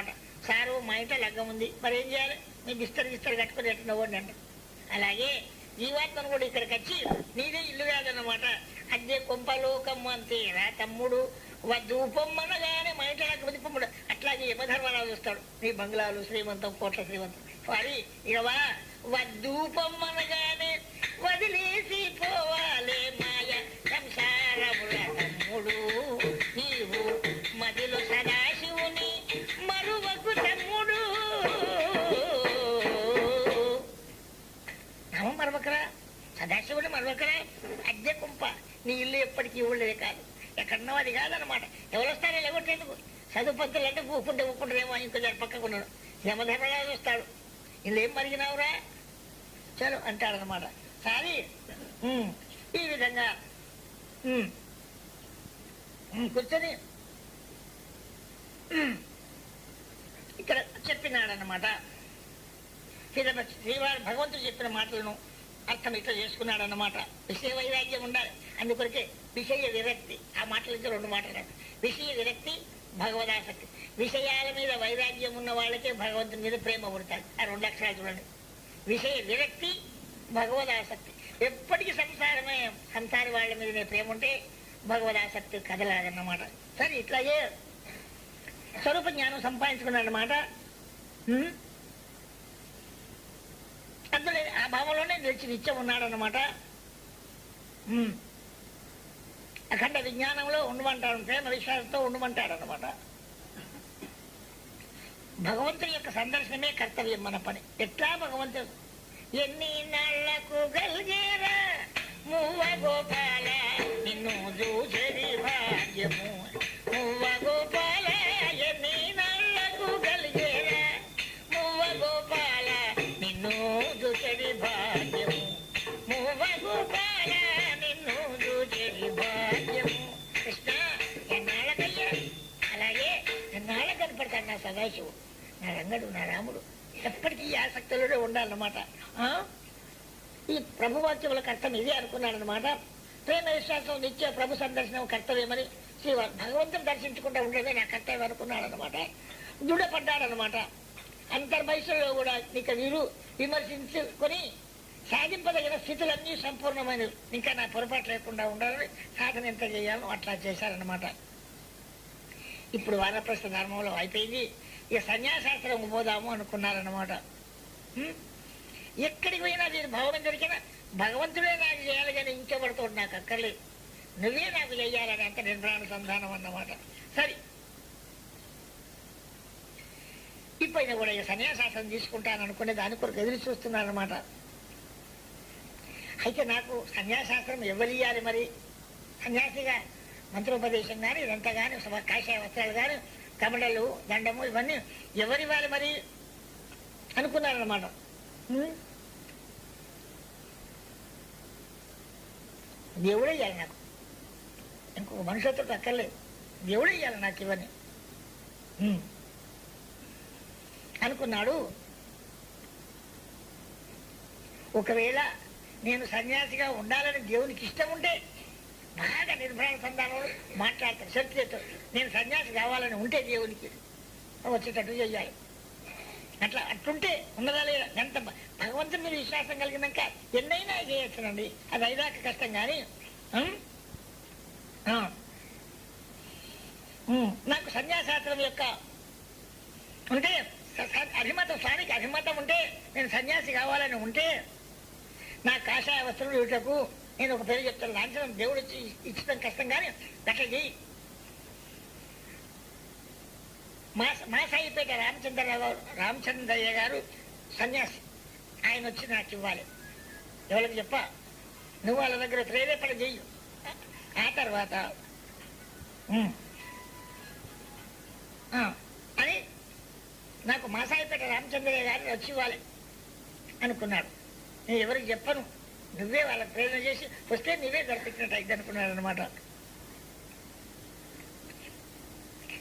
అనమాట సారు మా ఇంట్లో లగ్గం ఉంది. మరి ఏం చేయాలి? మీ బిస్తర్ గిస్తర్ కట్టుకుని ఎట్లా నవ్వండి అంట. అలాగే జీవాత్మను కూడా ఇక్కడికి వచ్చి నీదే ఇల్లు అదే కొంపలోకం అంతేరా తమ్ముడు ధూపమ్మనగానే మా ఇంట్లో నాకు పొమ్ముడు అట్లాగే యమధర్మరాజు వస్తాడు. నీ బంగ్లాలు శ్రీమంతం కోట్ల శ్రీమంతం. వారి వద్దు వధూపమ్మనగానే వదిలేసి పోవాలే ఇదే కుంప. నీ ఇల్లు ఎప్పటికీ ఇవ్వలేదు కాదు. ఎక్కడన్నా అది కాదనమాట ఎవరు వస్తారో లేవట్టేందుకు చదువు అంటే ఊపుకుంటే ఊపుకుంటారేమో ఇంకో దాని పక్కకున్నాడు యమధర్మరాజు వస్తాడు. ఇల్లు ఏం మరిగినావురా? చలో అంటాడనమాట సారీ ఈ విధంగా కూర్చొని ఇక్కడ చెప్పినాడనమాట శ్రీరమ శ్రీవారు భగవంతుడు చెప్పిన మాటలను అర్థం ఇట్లా చేసుకున్నాడన్నమాట. విషయ వైరాగ్యం ఉండాలి. అందుకొరకే విషయ విరక్తి. ఆ మాటల నుంచి రెండు మాటలు విషయ విరక్తి భగవదాసక్తి. విషయాల మీద వైరాగ్యం ఉన్న వాళ్ళకే భగవంతుని మీద ప్రేమ పుడతాడు ఆ రెండు అక్షరాలు చూడండి. విషయ విరక్తి భగవదాసక్తి. ఎప్పటికీ సంసారమే సంసారి వాళ్ళ మీదనే ప్రేమ ఉంటే భగవదాసక్తి కదలాదన్నమాట సరే ఇట్లాగే స్వరూప జ్ఞానం సంపాదించుకున్నాడనమాట అందులో ఆ భావంలోనే తెచ్చి నిత్యం ఉన్నాడనమాట అఖండ విజ్ఞానంలో ఉండమంటాడు ప్రేమ విశ్వాసంతో ఉండమంటాడు అనమాట భగవంతుని యొక్క సందర్శనమే కర్తవ్యం మన పని. ఎట్లా భగవంతుడు? ఎన్ని నాళ్ళకు గల్గేరా మువ్వ గోపాల నిన్ను చూసేది భాగ్యము. మువ్వ గోపాల నా రంగడు నా రాముడు. ఎప్పటికీ ఆసక్తిలోనే ఉండాలన్నమాట. ఆ? ఈ ప్రభువాక్యములకు కర్తం ఇదే అనుకున్నాడనమాట ప్రేమ విశ్వాసం నిత్య ప్రభు సందర్శనం కర్తవ్యమని శ్రీ భగవంతుని దర్శించుకుంటూ ఉండేదే నా కర్తవ్యం అనుకున్నాడనమాట దృఢపడ్డాడనమాట అంతర్భవిష్యంలో కూడా ఇక వీరు విమర్శించుకొని సాధింపదగిన స్థితులన్నీ సంపూర్ణమైనవి. ఇంకా నా పొరపాటు లేకుండా ఉండాలని సాధన ఎంత చేయాలో అట్లా చేశారనమాట ఇప్పుడు వానప్రస్థ ధర్మంలో అయిపోయింది. ఇక సన్యాసాస్త్రం పోదాము అనుకున్నారన్నమాట. ఎక్కడికి పోయినా నేను భవనం దొరికినా భగవంతుడే నాకు చేయాలి కానీ ఇంకెవరితో నాకు అక్కర్లేదు. నువ్వే నాకు చేయాలని అంత నిర్భ్రానుసంధానం అన్నమాట. సరే. ఇప్పుడైనా కూడా ఇక సన్యాసాసనం తీసుకుంటాను అనుకునే దాని కొరకు ఎదురు చూస్తున్నానమాట అయితే నాకు సన్యాసాస్త్రం ఎవరు ఇయ్యాలి మరి? సన్యాసిగా మంత్రోపదేశం కానీ ఇదంతా కానీ కాషాయ వస్త్రాలు కానీ కమడలు దండము ఇవన్నీ ఎవరి వాళ్ళు మరి అనుకున్నారన్నమాట. దేవుడే ఇవ్వాలి నాకు. ఇంకొక మనుషులతో అక్కర్లేదు. దేవుడే ఇవ్వాలి నాకు ఇవన్నీ. అనుకున్నాడు. ఒకవేళ నేను సన్యాసిగా ఉండాలని దేవునికి ఇష్టం ఉంటే బాగా నిర్భయ సంతానం మాట్లాడతాడు శక్తితో నేను సన్యాసి కావాలని ఉంటే దేవునికి వచ్చేటట్టు చెయ్యాలి. అట్లా అట్లుంటే ఉన్నదా లేదా? ఎంత భగవంతుని మీద విశ్వాసం కలిగినాక ఎన్నైనా చేయొచ్చునండి. అది అయిదాక కష్టం కానీ నాకు సన్యాసాస్త్రం యొక్క ఉంటే అభిమతం స్వామికి అభిమతం ఉంటే నేను సన్యాసి కావాలని ఉంటే నా కాషాయ వస్త్రం ఇటుకు నేను ఒక పేరు చెప్తాను. లాంఛనం దేవుడు ఇచ్చిన ఇచ్చడం కష్టం కానీ అట్లా చేయి మా మా సాయిపేట రామచంద్రరావు గారు రామచంద్రయ్య గారు సన్యాసి. ఆయన వచ్చి నాకు ఇవ్వాలి. ఎవరికి చెప్ప? నువ్వు వాళ్ళ దగ్గర ప్రేరేపణ చెయ్యి. ఆ తర్వాత ఉమ్. ఆ, అని నాకు మాసాయిపేట రామచంద్రయ్య గారిని వచ్చి ఇవ్వాలి అనుకున్నాడు నేను ఎవరికి చెప్పను. నువ్వే వాళ్ళకి ప్రేరణ చేసి వస్తే నువ్వే దొరికినట్టు అయింది అనుకున్నాడు అనమాట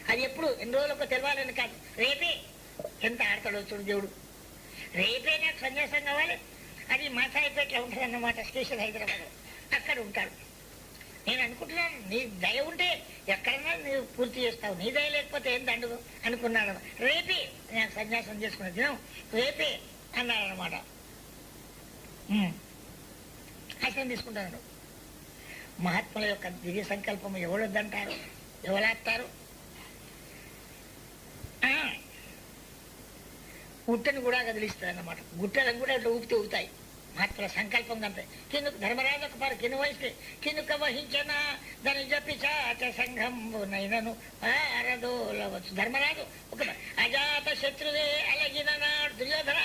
అది ఎప్పుడు? ఎన్ని రోజులకు తెలవాలని కాదు. రేపే. ఎంత ఆడతాడో చూడు దేవుడు. రేపే నాకు సన్యాసం కావాలి. అది మాసాయిపేటలో ఉంటుంది అన్నమాట స్టేషన్ హైదరాబాద్ అక్కడ ఉంటాడు. నేను అనుకుంటున్నాను నీ దయ ఉంటే ఎక్కడన్నా నువ్వు పూర్తి చేస్తావు. నీ దయ లేకపోతే ఏం దండదు అనుకున్నాడు రేపే నేను సన్యాసం చేసుకున్న దినం. రేపే అన్నాడనమాట అనమాట ఆశ్రమం మహాత్ముల యొక్క దివ్య సంకల్పం ఎవరొద్దంటారు? ఎవరాస్తారు ఆ, గుట్టను కూడా కదిలిస్తుంది అన్నమాట గుట్టలను కూడా ఇట్లా ఊపితే ఊపుతాయి. మహాత్ముల సంకల్పం కంటే కింద ధర్మరాజు ఒక పారు కింద వహిస్తే కిందక వహించిన? దాని జపి చాచ సంఘంబు ఆరదోలవచ్చు ధర్మరాజు ఒక అజాత శత్రువే అలగిన నాడు. దుర్యోధన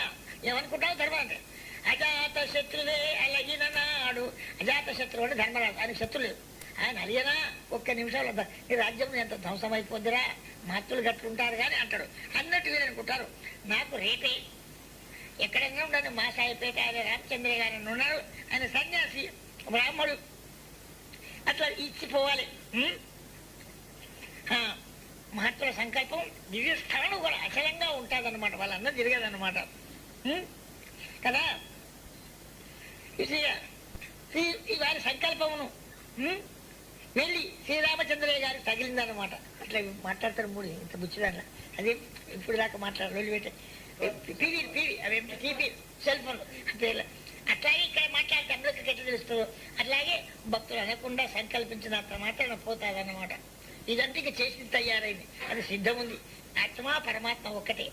ఏమనుకుంటావు ధర్మ అంటే? అజాత శత్రువే అలగిన నాడు. అజాత శత్రువు అంటే ధర్మరాజు. ఆయన శత్రువు లేదు ఆయన అలియనా? ఒక్క నిమిషంలో ద- ఈ రాజ్యం ఎంత ధ్వంసమైపోద్దిరా మాతృలు కట్టుకుంటారు కానీ అంటాడు. అన్నట్టు వీరు అనుకుంటారు. నాకు రేపే. ఎక్కడైనా ఉండదు మా సాయిపేట ఆయన రామచంద్ర గారు ఉన్నారు. ఉన్నాడు ఆయన సన్యాసి బ్రాహ్మడు. అట్లా ఇచ్చిపోవాలి మహత్వ ఆ, సంకల్పం దివ్య స్థానం కూడా అచలంగా ఉంటుందన్నమాట. వాళ్ళందరూ తిరగదన్నమాట. కదా? వారి సంకల్పమును వెళ్ళి శ్రీరామచంద్రయ్య గారికి తగిలిందన్నమాట. అట్లా మాట్లాడతారు మూడు ఇంత బుచ్చిదాంట్లో అదే ఇప్పుడు దాకా మాట్లాడారు వెళ్ళి పెట్టే. పీవీ పీవీ అవేమిటి టీవీ సెల్ ఫోన్ పేర్లు అట్లాగే ఇక్కడ మాట్లాడితే అందరికి ఎట్లా తెలుస్తుందో అట్లాగే భక్తులు అనకుండా సంకల్పించిన మాత్రాన పోతాదన్నమాట. ఇదంతా ఇక చేసి తయారైంది. అది సిద్ధం ఉంది ఆత్మ పరమాత్మ ఒక్కటే.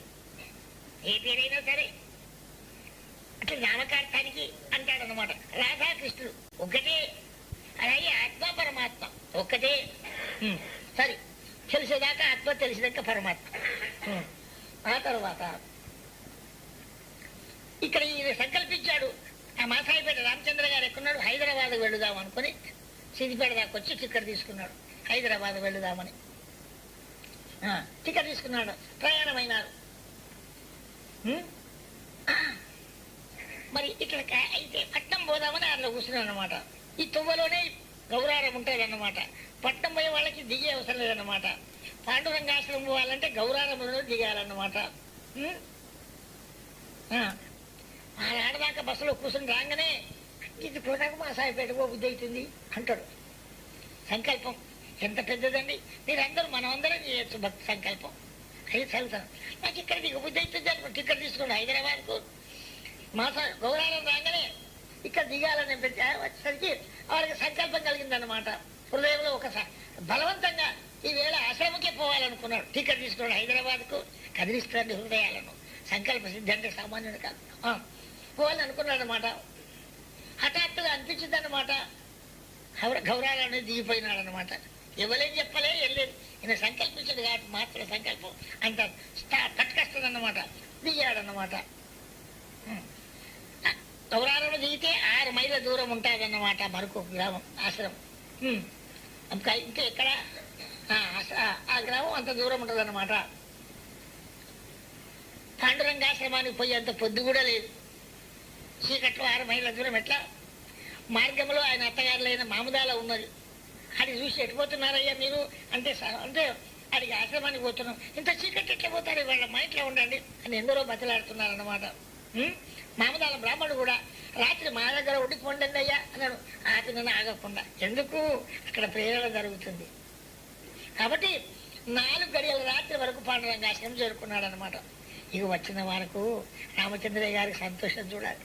ఏ పేరైనా సరే. అట్లా నామకార్థానికి అంటాడనమాట రాధాకృష్ణుడు ఒకటే అలాగే ఆత్మ పరమాత్మ ఒక్కటే సరే తెలిసేదాకా ఆత్మ తెలిసినాక పరమాత్మ. ఆ తర్వాత ఇక్కడ ఈయన సంకల్పించాడు. ఆ మాసాయిపేట రామచంద్ర గారు ఎక్కడున్నాడు హైదరాబాద్ వెళుదాం అనుకుని సిద్దిపేట దాకా వచ్చి టిక్కెట్ తీసుకున్నాడు. హైదరాబాద్ వెళుదామని. ఆ, టికెట్ తీసుకున్నాడు. ప్రయాణమైనారు. మరి ఇక్కడ అయితే పట్నం పోదామని అందులో కూర్చున్నాను అనమాట ఈ తువ్వలోనే గౌరారం ఉంటుంది అన్నమాట పట్నం పోయే వాళ్ళకి దిగే అవసరం లేదన్నమాట. పాండురంగాశ్రమం పోవాలంటే గౌరారంలో దిగాలన్నమాట. ఆడదాకా బస్సులో కూర్చుని రాగానే ఇది పోదాక మా సాయిపేట బుద్ధి అవుతుంది అంటాడు. సంకల్పం. ఎంత పెద్దదండి? మీరందరూ మనమందరం చేయొచ్చు భక్తి సంకల్పం. అది చదువుతాను. నాకు ఇక్కడ దిగు బుద్ధి అవుతుంది అనుకో టికెట్ తీసుకోండి హైదరాబాద్కు. మాస గౌరవం రాగానే ఇక్కడ దిగాలని వచ్చేసరికి వారికి సంకల్పం కలిగిందన్నమాట. హృదయంలో ఒకసారి బలవంతంగా ఈ వేళ ఆశ్రమకే పోవాలనుకున్నాడు. టికెట్ తీసుకున్నాడు హైదరాబాద్కు. కదిలిస్తుంది హృదయాలను. సంకల్ప సిద్ధి అంటే సామాన్యుడు కాదు. ఆ, పోవాలని అనుకున్నాడు అనమాట హఠాత్తుగా అనిపించింది అనమాట గౌరవాలని దిగిపోయినాడు అనమాట ఎవరేం చెప్పలే వెళ్ళలేదు ఈయన సంకల్పించడు కాబట్టి మాత్రం సంకల్పం. అంటారు తట్టుకొస్తుంది కట్టుకొస్తుంది అన్నమాట దిగాడన్నమాట. గౌరారంలో దిగితే ఆరు మైళ్ళ దూరం ఉంటుందన్నమాట మరొక గ్రామం ఆశ్రమం. ఇంకా ఇంకా ఎక్కడ? ఆ, గ్రామం అంత దూరం ఉంటుందన్నమాట. పాండురంగాశ్రమానికి పోయేంత పొద్దు కూడా లేదు. చీకట్లో ఆరు మైళ్ళ దూరం ఎట్లా? మార్గంలో ఆయన అత్తగారులైన మామదాల ఉన్నది. అది చూసి ఎట్టిపోతున్నారయ్యా మీరు? అంటే అంటే అడిగి ఆశ్రమానికి పోతున్నాం. ఇంత చీకటి ఎట్లా పోతారు? వాళ్ళ మా ఇంట్లో ఉండండి అని ఎందరో బతలాడుతున్నారు అన్నమాట మామదాల బ్రాహ్మణుడు కూడా రాత్రి మా దగ్గర ఉండిపోండి అయ్యా అన్నాడు. ఆపిన ఆగకుండా. ఎందుకు? అక్కడ ప్రేరణ జరుగుతుంది. కాబట్టి నాలుగు గడియల రాత్రి వరకు పాండురంగాశ్రమం చేరుకున్నాడు అనమాట ఇక వచ్చిన వరకు రామచంద్రయ్య గారికి సంతోషం చూడాలి.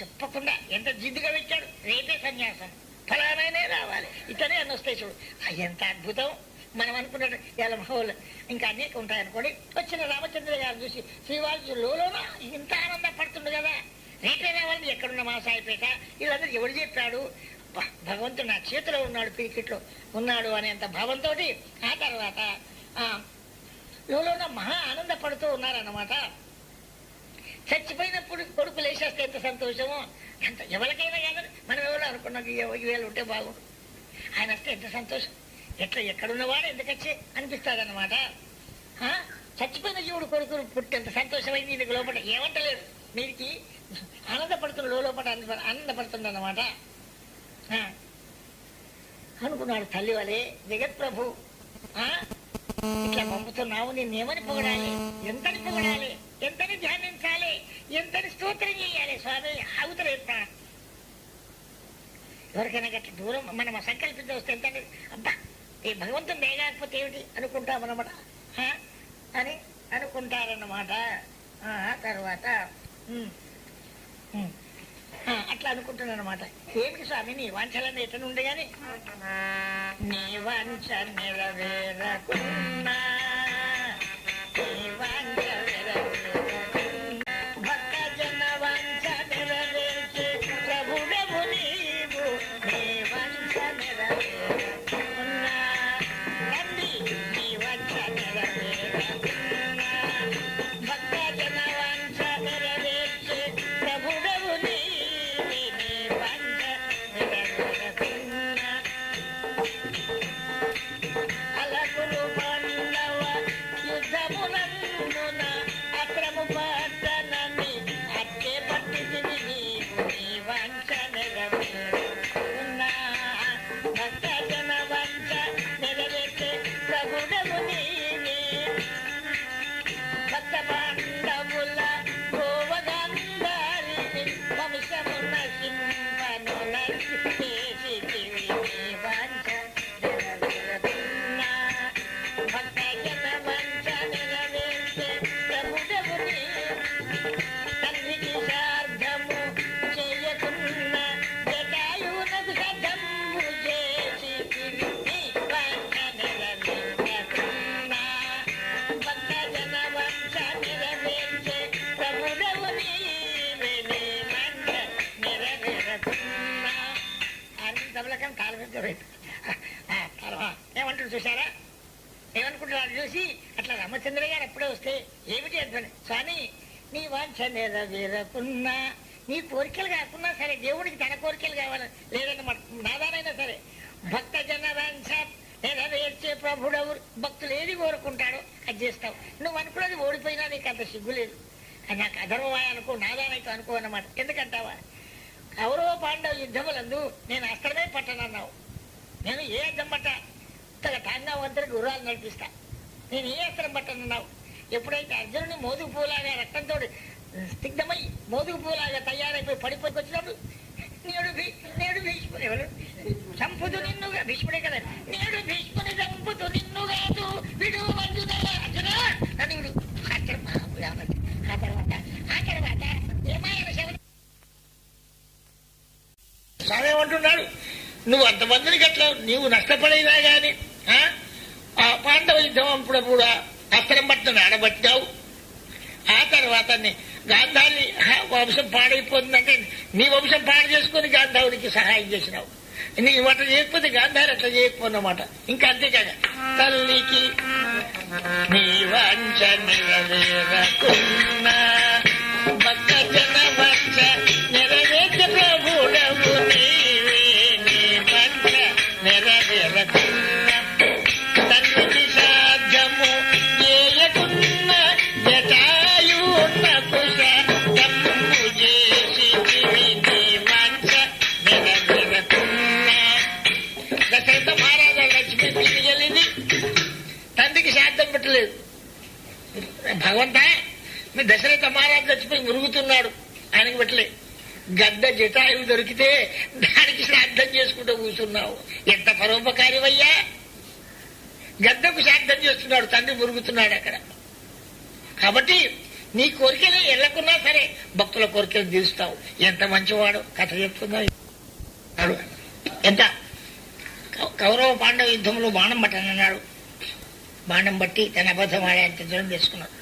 చెప్పకుండా ఎంత జిద్దుగా పెట్టాడు? రేపే సన్యాసం. ఫలానైనా రావాలి. ఇతనే అని వస్తాయి చూడు. ఎంత అద్భుతం. మనం అనుకున్నట్టు ఇలా మహోలు ఇంకా అనేక ఉంటాయనుకోండి వచ్చిన రామచంద్ర గారు చూసి శ్రీవాసు లోన ఇంత ఆనందపడుతుండు కదా రేపే రావాలి ఎక్కడున్న మా సాయిపేట వీళ్ళందరూ ఎవడు చెప్పాడు భగవంతుడు నా చేతిలో ఉన్నాడు పీకిట్లో ఉన్నాడు అనేంత భావంతో ఆ తర్వాత ఆ, లోన మహా ఆనందపడుతూ ఉన్నారన్నమాట చచ్చిపోయినప్పుడు కొడుకు లేచేస్తే ఎంత సంతోషమో ఎంత ఎవరికైనా కాదని మనం ఎవరు అనుకున్నాం ఈ వేలు ఉంటే బాగుండు ఆయన వస్తే ఎంత సంతోషం ఎట్లా ఎక్కడున్నవాడు ఎందుకు వచ్చి అనిపిస్తాడనమాట ఆ? చచ్చిపోయిన జీవుడు కొడుకు పుట్టేంత సంతోషమైంది నీకు లోపల ఏమంటలేదు. మీరికి ఆనందపడుతున్న లోపల ఆనందపడుతుంది అన్నమాట అనుకున్నాడు తల్లి వలే జగత్ ప్రభు ఆ? ఇట్లా పంపుతున్నావు నేనేమని పొగడాలి? ఎంతని పొగడాలి? ఎంతని ధ్యానించాలి? ఎంతని స్తోత్రం చేయాలి? స్వామి అవుతలేస్తా ఎవరికైనా గట్ల దూరం మనం సంకల్పించి వస్తే ఎంత అబ్బా! ఈ భగవంతుని లేకపోతే ఏమిటి అనుకుంటామన్నమాట? అని అనుకుంటారన్నమాట. తర్వాత అట్లా అనుకుంటున్నానమాట ఏమిటి స్వామి నీ వాంఛలన్నీ ఎట్లా ఉండే గాని? నీ వాంఛ నెరవేరకున్నా. అని కాలు మీద పెట్టు. ఆ, తర్వాత ఏమంటాడు చూసారా ఏమనుకుంటున్నాడు చూసి అట్లా రామచంద్ర గారు ఎప్పుడే వస్తే ఏమిటి అంటాడు స్వామి నీ వాంఛ వేరకున్నా నీ కోరికలు కాకున్నా సరే దేవుడికి తన కోరికలు కావాలి. లేదన్నమాట నాదానైనా సరే. భక్త జన వాంఛ వేర్చే ప్రభుడవు భక్తులు ఏది కోరుకుంటాడో అది చేస్తావు. నువ్వు అనుకున్నది ఓడిపోయినా నీకు అంత సిగ్గు లేదు. నాకు అధర్వమా అనుకో నాదానైతే అనుకో అన్నమాట. ఎందుకంటావా? కౌరవ పాండవ యుద్ధములందు నేను అస్త్రమే పట్టనన్నావు నేను ఏ అర్థం పట్ట ఇంతగా వంతరి గుర్రాలు నడిపిస్తా. నేను ఏ అస్త్రం పట్టనన్నావు ఎప్పుడైతే అర్జునుని మోదుగు పూలాగా రక్తంతో స్తిగ్ధమై మోదుగు పూలాగా తయారైపోయి పడిపోయి వచ్చినప్పుడు నేడు నేడు భీష్ముడు ఎవరు? చంపుతూ నిన్నుగా. భీష్ముడే కదా. నేడు భీష్ముని చంపుతూ నిన్ను కాదు విడు అర్జున అర్జున నన్ను విడు ఆ తర్వాత ఆ తర్వాత ఆ తర్వాత ఏమాయన శబరి స్వామి ఏమంటున్నాడు నువ్వు అంతమందిని అట్లా నీవు నష్టపడేదా గాని ఆ? ఆ పాండవ యుద్ధం అప్పుడు కూడా అస్త్రం పట్టిన ఆడబట్టావు. ఆ తర్వాత గాంధారి వంశం పాడైపోతుందంటే నీ వంశం పాడు చేసుకుని గాంధావుడికి సహాయం చేసినావు. నీ అట్లా చేయకపోతే గాంధారి అట్లా చేయకపోన్నమాట. ఇంకా అంతేకాక తల్లికి నీ వంచ నెరవేరకున్నా పెద్ద జటాయువు దొరికితే దానికి శ్రాద్ధం చేసుకుంటూ కూర్చున్నావు. ఎంత పరోపకార్యమయ్యా గద్దకు శ్రాద్ధం చేస్తున్నాడు తండ్రి మురుగుతున్నాడు అక్కడ. కాబట్టి నీ కోరికలు ఎల్లకున్నా సరే భక్తుల కోరికలు తీరుస్తావు. ఎంత మంచివాడు కథ చెప్తున్నావు ఎంత? కౌరవ పాండవ యుద్ధంలో బాణం పట్టనన్నాడు బాణం బట్టి తన అబద్ధం ఆడేంత దూరం చేసుకున్నాడు.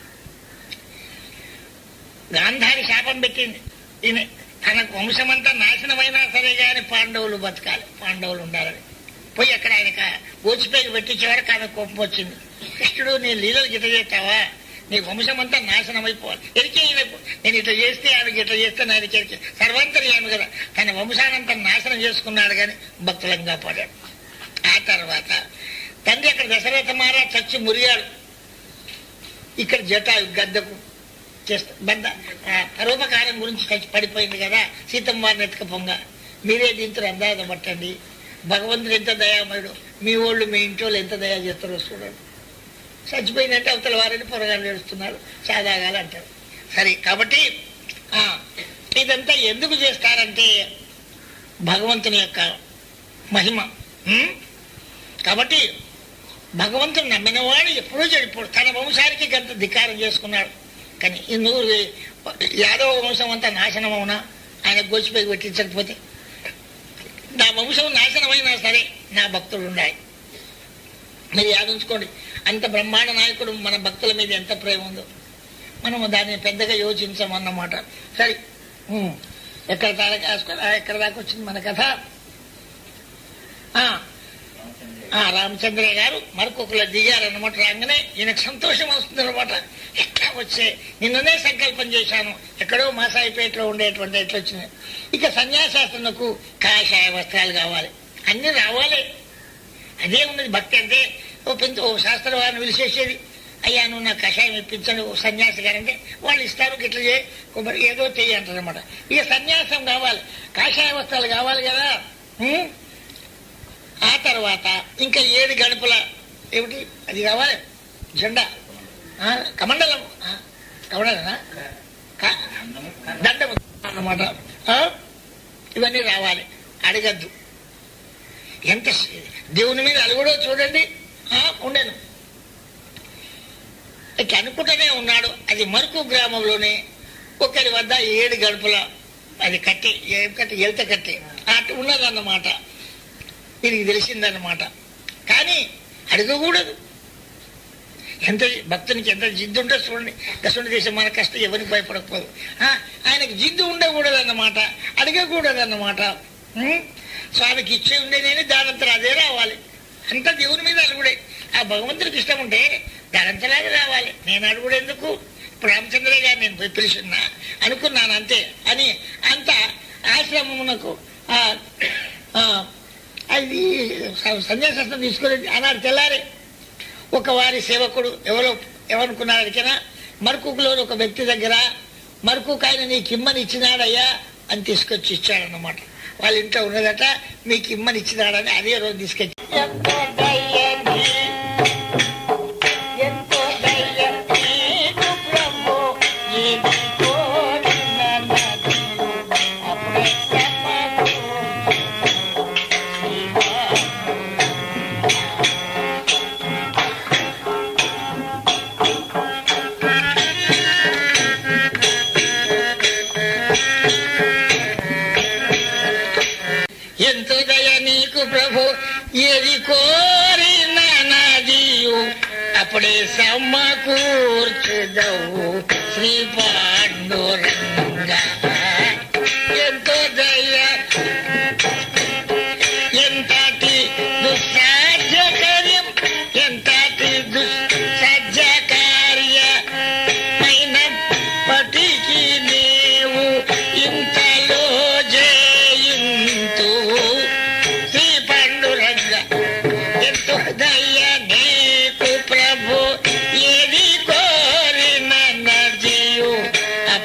గాంధారి శాపం పెట్టింది. ఈయన తనకు వంశమంతా నాశనమైనా సరే కానీ పాండవులు బతకాలి. పాండవులు ఉండాలని. పోయి అక్కడ ఆయన ఓచిపేకి పెట్టించేవారు ఆమె కోపం వచ్చింది. కృష్ణుడు నీ లీలలు గిట్ట చేస్తావా? నీ వంశమంతా నాశనం అయిపోవాలి ఎరికే నేను ఇట్లా చేస్తే ఆమెకి ఇట్లా చేస్తే నా ఎరికే సర్వంతర్యామి కదా. తన వంశానంతా నాశనం చేసుకున్నాడు కానీ భక్తులంగా పడాడు. ఆ తర్వాత ఇక్కడ దశరథ మహారాజ్ చచ్చి మురిగాడు. ఇక్కడ జటాయు గద్దకు. చేస్తా. బద్ద పరోపకారం గురించి చచ్చి పడిపోయింది కదా. సీతమ్మ వారిని ఎత్తుక పొంగ. మీరే దీంతో అందాజ పట్టండి. భగవంతుడు ఎంత దయామయుడు మీ వాళ్ళు మీ ఇంటి వాళ్ళు ఎంత దయా చేస్తారో చూడండి. చచ్చిపోయిందంటే అవతల వారిని పొరగాలు ఏడుస్తున్నారు. సాదాగాలు అంటారు. సరే కాబట్టి ఇదంతా ఎందుకు చేస్తారంటే భగవంతుని యొక్క మహిమ. కాబట్టి భగవంతుని నమ్మినవాడు ఎప్పుడూ చెడిపోడు. తన వంశానికి గంత ధికారం చేసుకున్నాడు. కానీ ఈ యాదవ వంశం అంతా నాశనం అవునా? ఆయన గోచిపోయి పెట్టించకపోతే నా వంశం నాశనమైనా సరే నా భక్తులు ఉన్నాయి మీరు యాదించుకోండి. అంత బ్రహ్మాండ నాయకుడు మన భక్తుల మీద ఎంత ప్రేమ ఉందో. మనము దాన్ని పెద్దగా యోచించమన్నమాట. సరే. ఎక్కడ దాకా ఎక్కడ దాకా వచ్చింది మన కథ? ఆ, రామచంద్ర రామచంద్రయ్య గారు మరొకరు దిగారనమాట రాగానే ఈయనకు సంతోషం వస్తుంది అనమాట ఎట్లా వచ్చే? నిన్ననే సంకల్పం చేశాను. ఎక్కడో మాసాయిపేటలో ఉండేటువంటి ఎట్లా వచ్చినాయి ఇక సన్యాసాసనకు కాషాయ వస్త్రాలు కావాలి. అన్ని రావాలి. అదే ఉన్నది భక్తి అంటే. ఓ పెంచ ఓ శాస్త్ర వారిని పిలిచేసేది అయ్యా నువ్వు నా కషాయం ఇప్పించండి ఓ సన్యాసి గారంటే వాళ్ళు ఇస్తారు ఇట్లా చేయి కొబ్బరి ఏదో చెయ్యి అంటారు అనమాట ఇక సన్యాసం కావాలి. కాషాయ వస్త్రాలు కావాలి కదా. ఆ తర్వాత ఇంకా ఏడు గడుపుల ఏమిటి? అది కావాలి జెండా. ఆ, కమండలం. కమండలనా దండము అన్నమాట. ఆ? ఇవన్నీ రావాలి. అడగద్దు. ఎంత దేవుని మీద అలుగుడో చూడండి. ఉండను. ఇట్లా అనుకుంటూనే ఉన్నాడు. అది మరుకు గ్రామంలోనే ఒకరి వద్ద ఏడు గడుపుల అది కట్టి ఏం కట్టి? ఎలత కట్టి. అటు ఉన్నదన్నమాట. వీరికి తెలిసిందన్నమాట. కానీ అడగకూడదు. ఎంత భక్తునికి ఎంత జిద్దు ఉంటే చూడండి. కసుండి దేశం మన కష్టం ఎవరికి భయపడకపోదు. ఆయనకు జిద్దు ఉండకూడదు అన్నమాట అడగకూడదు అన్నమాట ఉం? స్వామికి ఇచ్చే ఉండేదేని దానంతరం అదే రావాలి. అంత దేవుని మీద అడుగుడే ఆ భగవంతుడికి ఇష్టం ఉంటే దానంతలాగే రావాలి. నేను అడుగుడు ఎందుకు? గారు నేను పోయి పిలిచిన్నా అనుకున్నాను అంతే అని అంత ఆశ్రమమునకు ఆ, ఆ, అది స- తీసుకుని అన్నారు తెల్లారి ఒక వారి సేవకుడు ఎవరో ఎవరనుకున్నాడు అడిగినా మరకుకులో ఒక వ్యక్తి దగ్గర మరకుకు ఆయన నీకు ఇమ్మని ఇచ్చినాడయ్యా అని తీసుకొచ్చి ఇచ్చాడనమాట వాళ్ళ ఇంట్లో ఉన్నదట మీకు ఇమ్మని ఇచ్చినాడని అదే రోజు తీసుకొచ్చి అప్పుడే సమకూర్చుదవు శ్రీ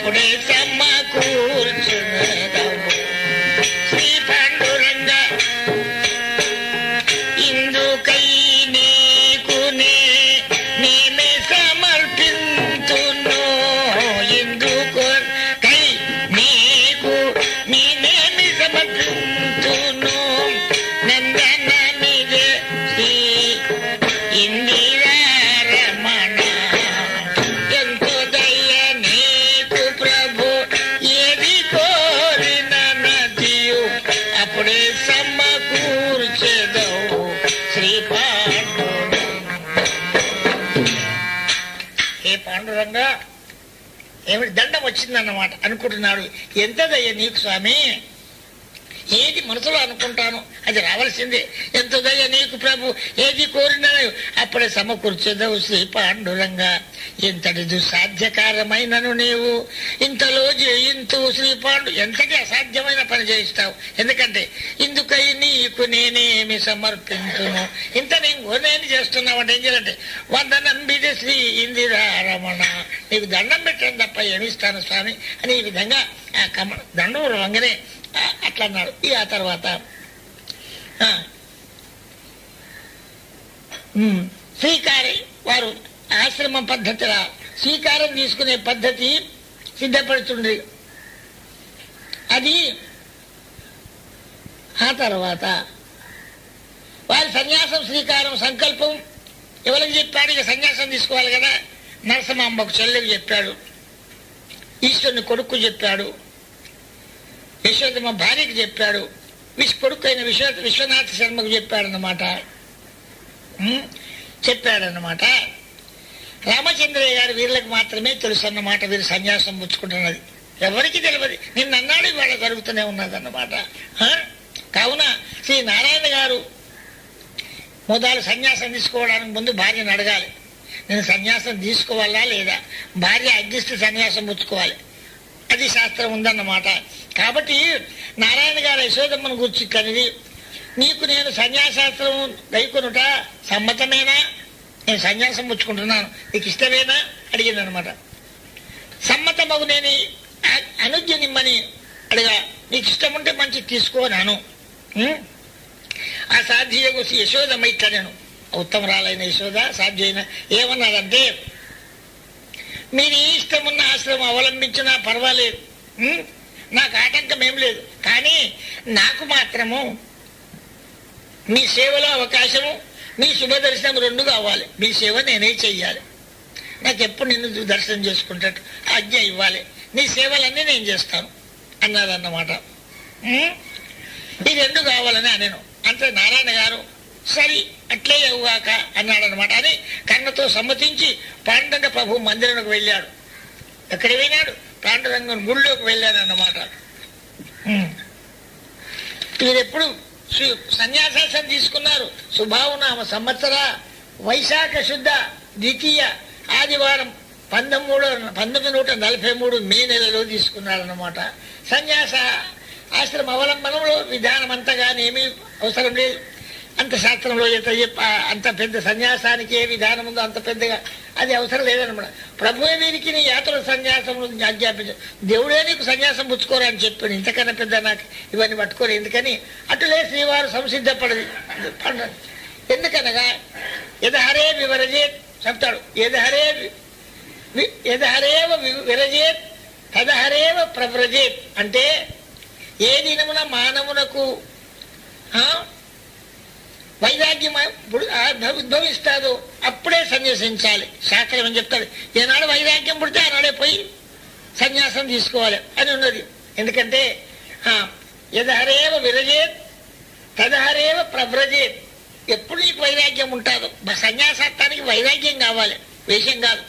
అప్పుడే సమకూర్చునదవు వచ్చిందన్నమాట. అనుకుంటున్నాడు ఎంతదయ్య నీకు స్వామి? ఏది మనసులో అనుకుంటాను అది రావాల్సిందే. ఎంతదయ్య నీకు ప్రభు? ఏది కోరినా అప్పుడే సమకూర్చేదవు శ్రీ పాండురంగా ఇంతటి దుస్సాధ్యకారమైనను నీవు. ఇంతలో జయింతు శ్రీ పాండు ఎంతటి అసాధ్యమైన పని చేయిస్తావు? ఎందుకంటే ఇందుకై నీకు నేనేమి సమర్పించును? ఇంత నేను నేను చేస్తున్నావు? అంటే ఏం చేయాలంటే వంద నంబిది శ్రీ ఇందిరా రమణ నీకు దండం పెట్టాను తప్ప ఏమిస్తాను స్వామి అని ఈ విధంగా ఆ కమ దండం వంగనే ఆ, అట్లా అన్నాడు. ఇక ఆ తర్వాత ఆ, శ్రీకారి వారు ఆశ్రమ పద్ధతిల శ్రీకారం తీసుకునే పద్ధతి సిద్ధపడుతుంది. అది ఆ తర్వాత వారి సన్యాసం శ్రీకారం సంకల్పం ఎవరికి చెప్పాడు? ఇక సన్యాసం తీసుకోవాలి కదా. నరసమాంబకు చెల్లెకి చెప్పాడు. ఈశ్వరుని కొడుకు చెప్పాడు. యశోదమ్మ భార్యకి చెప్పాడు. విష్ కొడుకు అయిన విశ్వ విశ్వనాథ శర్మకు చెప్పాడన్నమాట. చెప్పాడన్నమాట. రామచంద్రయ్య గారు వీళ్ళకి మాత్రమే తెలుసు అన్నమాట వీరు సన్యాసం పుచ్చుకుంటున్నది. ఎవరికి తెలియదు నిన్న అన్నాడు ఇవాళ జరుగుతూనే ఉన్నదన్నమాట. కావున శ్రీ నారాయణ గారు మొదలు సన్యాసం తీసుకోవడానికి ముందు భార్యను అడగాలి. నేను సన్యాసం తీసుకోవాలా లేదా? భార్య అగ్గిస్తే సన్యాసం పుచ్చుకోవాలి. అది శాస్త్రం ఉందన్నమాట. కాబట్టి నారాయణ గారు యశోదమ్మను గురించి కనిది నీకు నేను సన్యాసాస్త్రం గైకొనుట సమ్మతమేనా? నేను సన్యాసం పుచ్చుకుంటున్నాను. నీకు ఇష్టమేనా? అడిగింది అనమాట సమ్మతమగు నేను అనుజ్ఞ నిమ్మని అడిగా నీకు ఇష్టం ఉంటే మంచి తీసుకోనాను ఆ సాధ్య గురించి యశోదమ్మ ఇట్లా నేను ఉత్తమరాలైన యశోద సాధ్యమైన ఏమన్నాడంటే మీరు ఏ ఇష్టమున్న ఆశ్రమం అవలంబించినా పర్వాలేదు. నాకు ఆటంకం ఏం లేదు. కానీ నాకు మాత్రము మీ సేవలో అవకాశము మీ శుభ దర్శనం రెండు కావాలి. మీ సేవ నేనే చెయ్యాలి. నాకు ఎప్పుడు నిన్ను దర్శనం చేసుకుంటాడు ఆజ్ఞ ఇవ్వాలి. నీ సేవలన్నీ నేను చేస్తాను. అన్నదన్నమాట అన్నమాట ఈ రెండు కావాలని అనేను. అంటే నారాయణ గారు సరి అట్లే అవుగాక అన్నాడనమాట అని కన్నతో సమ్మతించి పాండురంగ ప్రభు మందిరంలోకి వెళ్ళాడు. ఎక్కడ పోయినాడు పాండురంగం గుళ్ళోకి వెళ్ళాడు అన్నమాట వీరెప్పుడు సు- సన్యాసాసం తీసుకున్నారు. సుభావనామ సంవత్సర వైశాఖ శుద్ధ ద్వితీయ ఆదివారం పంతొమ్మిది పంతొమ్మిది నూట నలభై మూడు మే నెలలో తీసుకున్నారన్నమాట. సన్యాస ఆశ్రమ అవలంబనంలో విధానం అంతగానేమీ అవసరం లేదు. అంత శాస్త్రంలో ఎంత చెప్ప అంత పెద్ద సన్యాసానికి ఏ విధానం ఉందో అంత పెద్దగా అది అవసరం లేదనమాట ప్రభువే వీరికి నీ యాత్ర సన్యాసం ఆజ్ఞాపించ దేవుడే నీకు సన్యాసం పుచ్చుకోరా అని చెప్పాడు. ఇంతకన్నా పెద్ద నాకు ఇవన్నీ పట్టుకోరు. ఎందుకని? అటులే శ్రీవారు సంసిద్ధపడది. ఎందుకనగా ఎదహరే వివరజేత్ చెప్తాడు. ఎదహరే వి- ఎదహరేవ వి- విరజేత్ తదహరేవ ప్రవ్రజేత్. అంటే ఏ దినమున మానవునకు వైరాగ్యం ఇప్పుడు ఉద్భవిస్తాదో అప్పుడే సన్యసించాలి. శాస్త్రం ఏమని చెప్తాడు ఏనాడు వైరాగ్యం పుడితే ఆనాడే పోయి సన్యాసం తీసుకోవాలి అని ఉన్నది. ఎందుకంటే ఆ, యదహరేవ విరజేత్ తదహరేవ ప్రవ్రజేత్. ఎప్పుడు నీకు వైరాగ్యం ఉంటుందో. బ- సన్యాసత్వానికి వైరాగ్యం కావాలి. వేషం కాదు.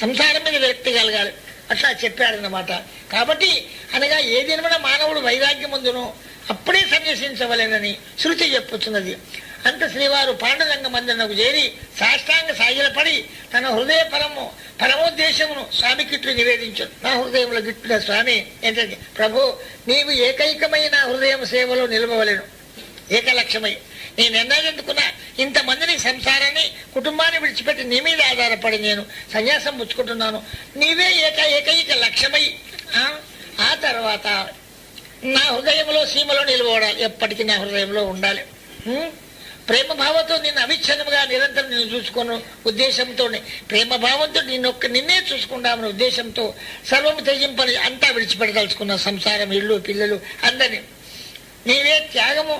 సంసారం మీద వ్యక్తి కలగాలి. అట్లా చెప్పాడనమాట కాబట్టి అనగా ఏ మానవుడు వైరాగ్యం ఉందునో అప్పుడే సన్యసించవలెనని శృతి చెప్పుచున్నది. అంత శ్రీవారు పాండురంగ మందిరకు చేరి సాష్టాంగ సాగిలపడి తన హృదయ పరము పరమోద్దేశమును స్వామికిట్లు నివేదించాడు. నా హృదయంలో గిట్టిన స్వామి ఏంటంటే ప్రభు నీవు ఏకైకమైన హృదయం సేవలో నిలవలేను ఏకలక్ష్యమై నేను ఎన్నదెందుకున్నా ఇంతమందిని సంసారాన్ని కుటుంబాన్ని విడిచిపెట్టి నీ మీద ఆధారపడి నేను సన్యాసం పుచ్చుకుంటున్నాను. నీవే ఏక ఏకైక లక్ష్యమై ఆ తర్వాత నా హృదయంలో సీమలో నిలబడాలి ఎప్పటికీ నా హృదయంలో ఉండాలి. ప్రేమ భావంతో నిన్ను అవిచ్ఛిన్నముగా నిరంతరం నేను చూసుకోను ఉద్దేశంతో ప్రేమ భావంతో నిన్నొక్క నిన్నే చూసుకుంటామని ఉద్దేశంతో సర్వము త్యజింపని అంతా విడిచిపెట్టదలుచుకున్న సంసారం ఇల్లు పిల్లలు అందరినీ. నీవే త్యాగము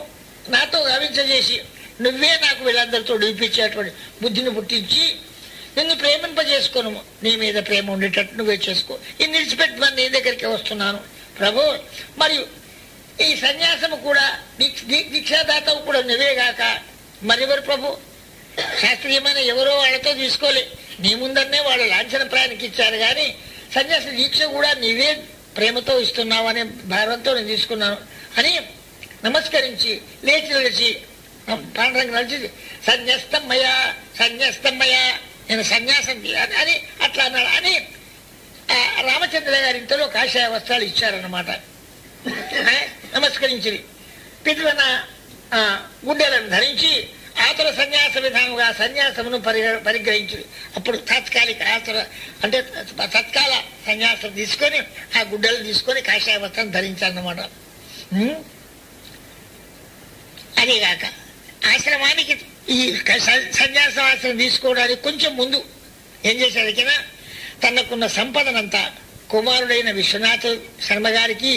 నాతో గావించజేసి నువ్వే నాకు వీళ్ళందరితో విడిపించేటువంటి బుద్ధిని పుట్టించి నిన్ను ప్రేమింపజేసుకోను నీ మీద ప్రేమ ఉండేటట్టు నువ్వే చేసుకో. ఇది నిలిచిపెట్టి నీ దగ్గరికి వస్తున్నాను. ప్రభు మరియు ఈ సన్యాసము కూడా దీక్ష- దీ- దీక్షాదాతవు కూడా నువ్వేగాక మరెవరు ప్రభు? శాస్త్రీయమైన ఎవరో వాళ్ళతో తీసుకోలే నీ ముందన్నే వాళ్ళు లాంఛన ప్రాయానికి ఇచ్చారు కానీ సన్యాస దీక్ష కూడా నీవే ప్రేమతో ఇస్తున్నావు అనే భావంతో నేను తీసుకున్నాను. అని నమస్కరించి లేచి నిలిచి పాండరంగ నడిచి సన్యస్తమ్మయ్యా సన్యస్తమ్మయ్యా నేను సన్యాసం అని- అట్లా అన్నాడు. అని రామచంద్ర గారి ఇంతలో కాషాయ వస్త్రాలు ఇచ్చారన్నమాట. ఆ, నమస్కరించి పితృన గుడ్డలను ధరించి ఆతుర సన్యాస విధానముగా సన్యాసమును పరి పరిగ్రహించు అప్పుడు తాత్కాలిక ఆతుర అంటే తత్కాల సన్యాసం తీసుకొని ఆ గుడ్డలు తీసుకొని కాషాయ వస్త్రం ధరించాలన్నమాట అదేగాక ఆశ్రమానికి ఈ సన్యాసం ఆశ్రమం తీసుకోవడానికి కొంచెం ముందు ఏం చేశారు కదా తనకున్న సంపదనంతా కుమారుడైన విశ్వనాథ శర్మ గారికి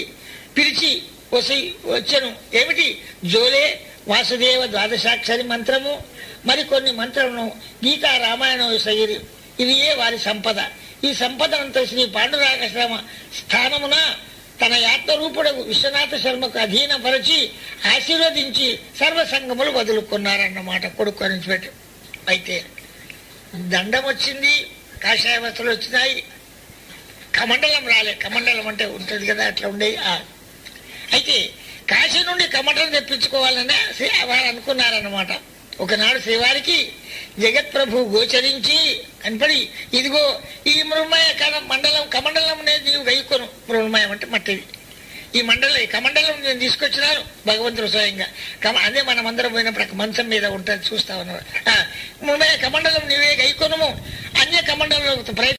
పిలిచి వసి వచ్చను. ఏమిటి? జోలే వాసుదేవ ద్వాదశాక్షరి మంత్రము మరికొన్ని మంత్రమును గీతా రామాయణం సగిరి ఇవియే వారి సంపద? ఈ సంపదనంతా శ్రీ పాండురాగశ్రమ స్థానమున తన యాత్రరూపుడకు విశ్వనాథ శర్మకు అధీనపరచి ఆశీర్వదించి సర్వసంగములు వదులుకున్నారన్నమాట కొడుకు నుంచి అయితే దండం వచ్చింది కాషాయ వస్త్రాలు వచ్చినాయి. కమండలం రాలే. కమండలం అంటే ఉంటుంది కదా అట్లా ఉండేది అయితే కాశీ నుండి కమండలం తెప్పించుకోవాలని శ్రీ- వారు అనుకున్నారన్నమాట. ఒకనాడు శ్రీవారికి జగత్ప్రభు గోచరించి కనపడి ఇదిగో ఈ మృణ్మయ కళ మండలం కమండలం అనేది నీవు గైకొను. మృణ్మయం అంటే మట్టిది. ఈ మండలి కమండలం నేను తీసుకొచ్చినాను భగవంతుడు స్వయంగా. కమ అదే మనం అందరం పోయినప్పుడు మంచం మీద ఉంటుంది చూస్తా ఉన్నారు కమండలం నీవే గైకొనుము అన్య కమండలం ప్రయత్నం